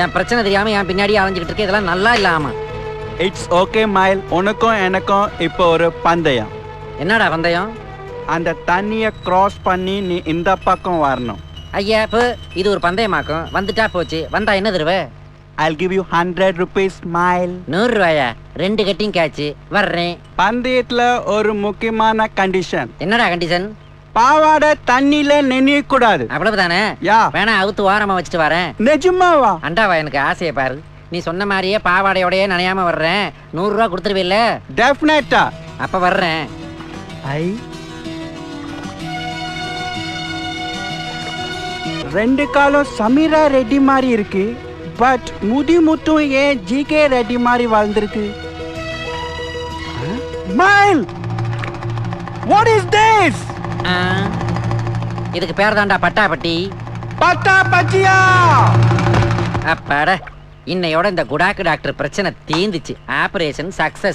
என் பிரச்சனை தெரியாம என் பின்னாடி அலைஞ்சுக்கிட்டு இருக்க. இதெல்லாம் நல்லா இல்லாம. இட்ஸ் ஓகே மயில் உனக்கும் எனக்கும் இப்போ ஒரு பந்தயம். என்னடா பந்தயம்? அந்த தண்ணியை கிராஸ் பண்ணி நீ இந்த பக்கம் வரணும். ஐயா இப்போ இது ஒரு பந்தயமாக்கும். வந்துட்டா போச்சு. வந்தா என்ன தருவ I'll give you hundred rupees மயில் நூறு ரூபாயா? ரெண்டு கட்டிங் கேட்ச் வர்றேன். பந்தயத்துல ஒரு முக்கியமான கண்டிஷன் என்னடா கண்டிஷன் பாவாடை தண்ணியில நெனைய கூடாது அவ்வளவுதானே? யா. வேணா அவுத்து ஓரமா வச்சுட்டு வரேன். நிஜமாவா அண்டாவா எனக்கு ஆசையை பாரு. நீ சொன்ன மாதிரியே பாவாடையோடயே நனையாம வர்றேன். நூறு ரூபா கொடுத்துருவில்ல? டெஃபினட்டா அப்ப வர்றேன். ஐ. ரெண்டு காலம் சமீரா ரெட்டி மாதிரி இருக்கு. பட் முடி முத்தும் ஏன் ஜிகே ரெட்டி மாதிரி வளர்ந்துருக்கு மைல் வாட் இஸ் திஸ் இதுக்கு பேர் தான்டா பட்டாப்பட்டி பட்டா பச்சியா? அப்பாட இன்னையோட இந்த குடாக்கு டாக்டர் பிரச்சனை தீந்துச்சு ஆபரேஷன் சக்சஸ்.